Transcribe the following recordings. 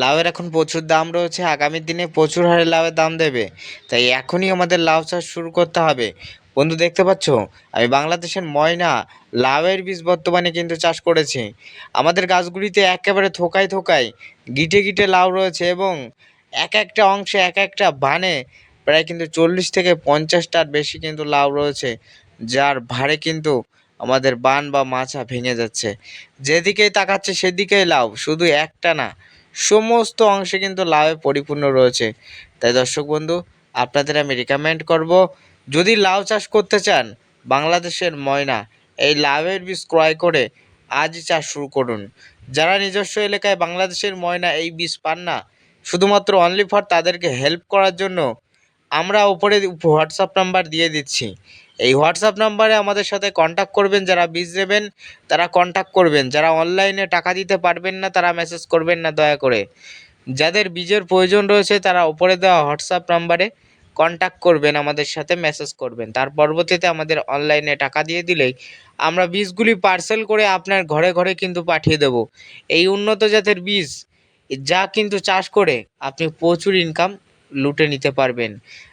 লাউয়ের এখন প্রচুর দাম রয়েছে, আগামী দিনে প্রচুর হারে লাউয়ের দাম দেবে। তাই এখনই আমাদের লাউ চাষ শুরু করতে হবে। বন্ধু, দেখতে পাচ্ছ? আমি বাংলাদেশের ময়না লাউয়ের বীজ বর্তমানে কিন্তু চাষ করেছি। আমাদের গাছগুলিতে একেবারে থোকায় থোকায় গিটে গিটে লাউ রয়েছে এবং এক একটা অংশে এক একটা বানে প্রায় কিন্তু চল্লিশ থেকে পঞ্চাশটার বেশি কিন্তু লাউ রয়েছে, যার ভারে কিন্তু আমাদের বান বা মাছা ভেঙে যাচ্ছে। যেদিকেই তাকাচ্ছে সেদিকেই লাউ, শুধু একটা না সমস্ত অংশে কিন্তু লাভে পরিপূর্ণ রয়েছে। তাই দর্শক বন্ধু, আপনাদের আমি রিকমেন্ড করব, যদি লাউ চাষ করতে চান, বাংলাদেশের ময়না, এই লাভের বীজ ক্রয় করে আজই চাষ শুরু করুন। যারা নিজস্ব এলাকায় বাংলাদেশের ময়না এই বীজ পান না, শুধুমাত্র অনলি ফর তাদেরকে হেল্প করার জন্য আমরা ওপরে হোয়াটসঅ্যাপ নাম্বার দিয়ে দিচ্ছি। এই হোয়াটসঅ্যাপ নাম্বারে আমাদের সাথে কন্ট্যাক্ট করবেন, যারা বীজ নেবেন, তারা কন্ট্যাক্ট করবেন। যারা অনলাইনে টাকা দিতে পারবেন না, তারা মেসেজ করবেন না, দয়া করে। যাদের বীজের প্রয়োজন রয়েছে, তারা ওপরে দেওয়া হোয়াটসঅ্যাপ নাম্বারে কন্ট্যাক্ট করবেন, আমাদের সাথে মেসেজ করবেন। তার পরবর্তীতে আমাদের অনলাইনে টাকা দিয়ে দিলেই আমরা বীজগুলি পার্সেল করে আপনার ঘরে ঘরে কিন্তু পাঠিয়ে দেব। এই উন্নত জাতের বীজ, যা কিন্তু চাষ করে আপনি প্রচুর ইনকাম লুটে নিতে পারবেন।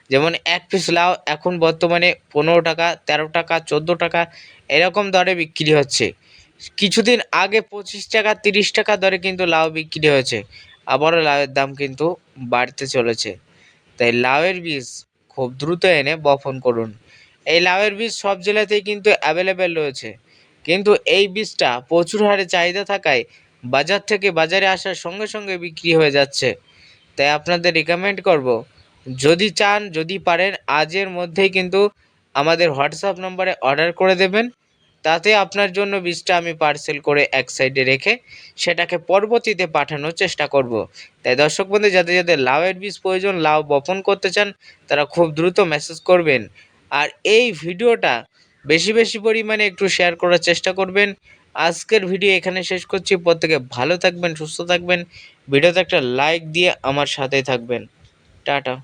যেমন এক পিস লাউ এখন বর্তমানে পনেরো টাকা, তেরো টাকা, চোদ্দ টাকা এরকম দরে বিক্রি হচ্ছে। কিছুদিন আগে পঁচিশ টাকা, তিরিশ টাকা দরে কিন্তু লাউ বিক্রি হয়েছে। আবারও লাউয়ের দাম কিন্তু বাড়তে চলেছে। তাই লাউয়ের বীজ খুব দ্রুত এনে বপন করুন। এই লাউয়ের বীজ সব জেলাতেই কিন্তু অ্যাভেলেবেল রয়েছে। কিন্তু এই বীজটা প্রচুর হারে চাহিদা থাকায় বাজার থেকে বাজারে আসার সঙ্গে সঙ্গে বিক্রি হয়ে যাচ্ছে। তাই আপনাদের রিকমেন্ড করব। যদি চান, যদি পারেন, আজের মধ্যেই কিন্তু আমাদের হোয়াটসঅ্যাপ নম্বরে অর্ডার করে দেবেন। তাতে আপনার জন্য বীজটা আমি পার্সেল করে এক সাইডে রেখে সেটাকে পরবর্তীতে পাঠানোর চেষ্টা করব। তাই দর্শক বন্ধু, যাদের যাদের লাউয়ের বীজ প্রয়োজন, লাউ বপন করতে চান, তারা খুব দ্রুত মেসেজ করবেন। আর এই ভিডিওটা বেশি বেশি পরিমাণে একটু শেয়ার করার চেষ্টা করবেন। আজকের ভিডিও এখানে শেষ করছি। প্রত্যেকে ভালো থাকবেন, সুস্থ থাকবেন। ভিডিওতে একটা লাইক দিয়ে আমার সাথে থাকবেন। টাটা।